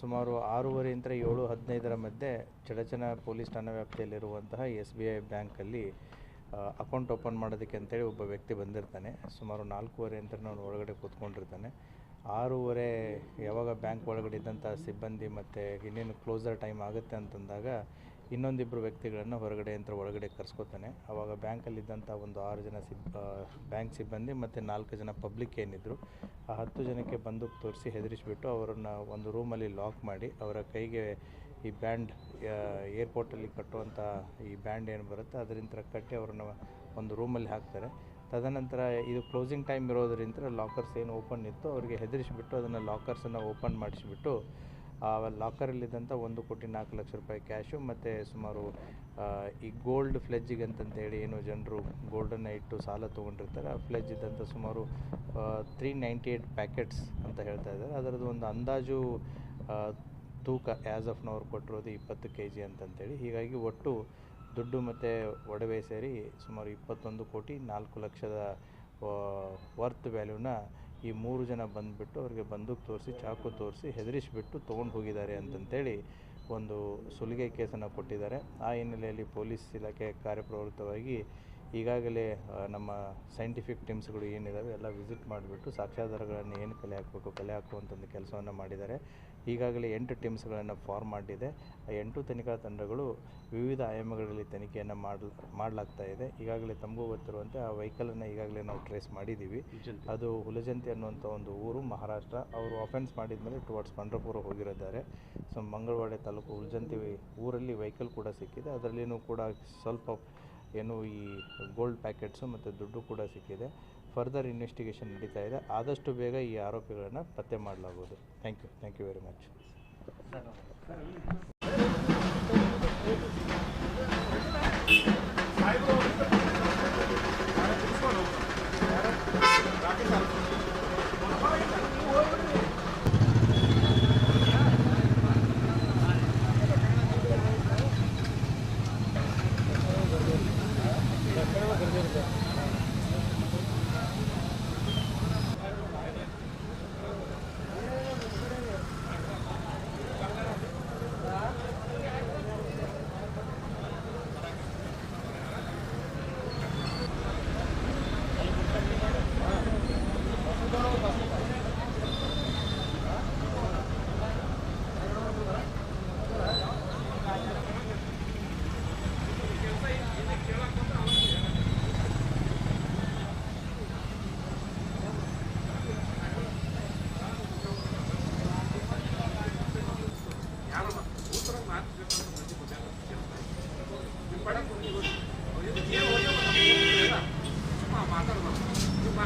ಸುಮಾರು ಆರೂವರೆಯಿಂದ ಏಳು ಹದಿನೈದರ ಮಧ್ಯೆ ಚಡಚನ ಪೊಲೀಸ್ ಠಾಣಾ ವ್ಯಾಪ್ತಿಯಲ್ಲಿರುವಂತಹ ಎಸ್ ಬಿ ಐ ಬ್ಯಾಂಕಲ್ಲಿ ಅಕೌಂಟ್ ಓಪನ್ ಮಾಡೋದಕ್ಕೆ ಅಂತೇಳಿ ಒಬ್ಬ ವ್ಯಕ್ತಿ ಬಂದಿರ್ತಾನೆ. ಸುಮಾರು ನಾಲ್ಕೂವರೆ ಅಂತ ನಾನು ಒಳಗಡೆ ಕೂತ್ಕೊಂಡಿರ್ತಾನೆ. ಆರೂವರೆ ಯಾವಾಗ ಬ್ಯಾಂಕ್ ಒಳಗಡೆ ಇದ್ದಂಥ ಸಿಬ್ಬಂದಿ ಮತ್ತು ಇನ್ನೇನು ಕ್ಲೋಸರ್ ಟೈಮ್ ಆಗುತ್ತೆ ಅಂತಂದಾಗ ಇನ್ನೊಂದಿಬ್ಬರು ವ್ಯಕ್ತಿಗಳನ್ನು ಹೊರಗಡೆ ಅಂತ ಒಳಗಡೆ ಕರ್ಸ್ಕೊತಾನೆ. ಆವಾಗ ಬ್ಯಾಂಕಲ್ಲಿದ್ದಂಥ ಒಂದು ಆರು ಜನ ಸಿಬ್ ಬ್ಯಾಂಕ್ ಸಿಬ್ಬಂದಿ ಮತ್ತು ನಾಲ್ಕು ಜನ ಪಬ್ಲಿಕ್ ಏನಿದ್ರು, ಆ ಹತ್ತು ಜನಕ್ಕೆ ಬಂದೂಕ್ ತೋರಿಸಿ ಹೆದರಿಸಿಬಿಟ್ಟು ಅವರನ್ನು ಒಂದು ರೂಮಲ್ಲಿ ಲಾಕ್ ಮಾಡಿ ಅವರ ಕೈಗೆ ಈ ಬ್ಯಾಂಡ್ ಏರ್ಪೋರ್ಟಲ್ಲಿ ಕಟ್ಟುವಂಥ ಈ ಬ್ಯಾಂಡ್ ಏನು ಬರುತ್ತೆ ಅದರಿಂದ ಕಟ್ಟಿ ಅವ್ರನ್ನ ಒಂದು ರೂಮಲ್ಲಿ ಹಾಕ್ತಾರೆ. ತದನಂತರ ಇದು ಕ್ಲೋಸಿಂಗ್ ಟೈಮ್ ಇರೋದರಿಂದ ಲಾಕರ್ಸ್ ಏನು ಓಪನ್ ಇತ್ತು ಅವರಿಗೆ ಹೆದರಿಸಿಬಿಟ್ಟು ಅದನ್ನು ಲಾಕರ್ಸನ್ನು ಓಪನ್ ಮಾಡಿಸಿಬಿಟ್ಟು ಲಾಕರಲ್ಲಿದ್ದಂಥ ಒಂದು ಕೋಟಿ ನಾಲ್ಕು ಲಕ್ಷ ರೂಪಾಯಿ ಕ್ಯಾಶು ಮತ್ತು ಸುಮಾರು ಈ ಗೋಲ್ಡ್ ಫ್ಲೆಜ್ಜಿಗೆ ಅಂತಂತೇಳಿ ಏನು ಜನರು ಗೋಲ್ಡನ್ನು ಇಟ್ಟು ಸಾಲ ತೊಗೊಂಡಿರ್ತಾರೆ. ಆ ಫ್ಲೆಜ್ ಇದ್ದಂಥ ಸುಮಾರು ತ್ರೀ ನೈಂಟಿ ಏಯ್ಟ್ ಪ್ಯಾಕೆಟ್ಸ್ ಅಂತ ಹೇಳ್ತಾ ಇದ್ದಾರೆ. ಅದರದ್ದು ಒಂದು ಅಂದಾಜು ತೂಕ ಆ್ಯಸ್ ಆಫ್ ನವ್ರು ಕೊಟ್ಟಿರೋದು ಇಪ್ಪತ್ತು ಕೆ ಜಿ ಅಂತಂತೇಳಿ. ಹೀಗಾಗಿ ಒಟ್ಟು ದುಡ್ಡು ಮತ್ತು ಒಡವೆ ಸೇರಿ ಸುಮಾರು ಇಪ್ಪತ್ತೊಂದು ಕೋಟಿ ನಾಲ್ಕು ಲಕ್ಷದ ವರ್ತ್ ವ್ಯಾಲ್ಯೂನ ಈ ಮೂರು ಜನ ಬಂದುಬಿಟ್ಟು ಅವ್ರಿಗೆ ಬಂದೂಕು ತೋರಿಸಿ, ಚಾಕು ತೋರಿಸಿ ಹೆದರಿಸಿಬಿಟ್ಟು ತೊಗೊಂಡು ಹೋಗಿದ್ದಾರೆ ಅಂತಂತೇಳಿ ಒಂದು ಸುಲಿಗೆ ಕೇಸನ್ನು ಕೊಟ್ಟಿದ್ದಾರೆ. ಆ ಹಿನ್ನೆಲೆಯಲ್ಲಿ ಪೊಲೀಸ್ ಇಲಾಖೆ ಕಾರ್ಯಪ್ರವೃತ್ತವಾಗಿ ಈಗಾಗಲೇ ನಮ್ಮ ಸೈಂಟಿಫಿಕ್ ಟೀಮ್ಸ್ಗಳು ಏನಿದ್ದಾವೆ ಎಲ್ಲ ವಿಸಿಟ್ ಮಾಡಿಬಿಟ್ಟು ಸಾಕ್ಷ್ಯಾಧಾರಗಳನ್ನು ಏನು ಕಲೆ ಹಾಕಬೇಕು ಕಲೆ ಹಾಕುವಂಥ ಒಂದು ಕೆಲಸವನ್ನು ಮಾಡಿದ್ದಾರೆ. ಈಗಾಗಲೇ ಎಂಟು ಟೀಮ್ಸ್ಗಳನ್ನು ಫಾರ್ಮ್ ಮಾಡಿದೆ. ಆ ಎಂಟು ತನಿಖಾ ತಂಡಗಳು ವಿವಿಧ ಆಯಾಮಗಳಲ್ಲಿ ತನಿಖೆಯನ್ನು ಮಾಡಲ್ ಮಾಡಲಾಗ್ತಾ ಇದೆ. ಈಗಾಗಲೇ ತಮಗೂ ಗೊತ್ತಿರುವಂತೆ ಆ ವೆಹಿಕಲನ್ನು ಈಗಾಗಲೇ ನಾವು ಟ್ರೇಸ್ ಮಾಡಿದ್ದೀವಿ ಅದು ಹುಲಜಂತಿ ಅನ್ನುವಂಥ ಒಂದು ಊರು ಮಹಾರಾಷ್ಟ್ರ. ಅವರು ಅಫೆನ್ಸ್ ಮಾಡಿದ ಮೇಲೆ ಟುವರ್ಡ್ಸ್ ಪಂಡ್ರಪುರ ಹೋಗಿರಿದ್ದಾರೆ. ಸೊ ಮಂಗಳವಾಡೆ ತಾಲೂಕು ಹುಲಜಂತಿ ಊರಲ್ಲಿ ವೆಹಿಕಲ್ ಕೂಡ ಸಿಕ್ಕಿದೆ. ಅದರಲ್ಲಿನೂ ಕೂಡ ಸ್ವಲ್ಪ ಏನು ಈ ಗೋಲ್ಡ್ ಪ್ಯಾಕೆಟ್ಸು ಮತ್ತು ದುಡ್ಡು ಕೂಡ ಸಿಕ್ಕಿದೆ. ಫರ್ದರ್ ಇನ್ವೆಸ್ಟಿಗೇಷನ್ ನಡೀತಾ ಇದೆ. ಆದಷ್ಟು ಬೇಗ ಈ ಆರೋಪಿಗಳನ್ನು ಪತ್ತೆ ಮಾಡಲಾಗುವುದು thank you thank you very much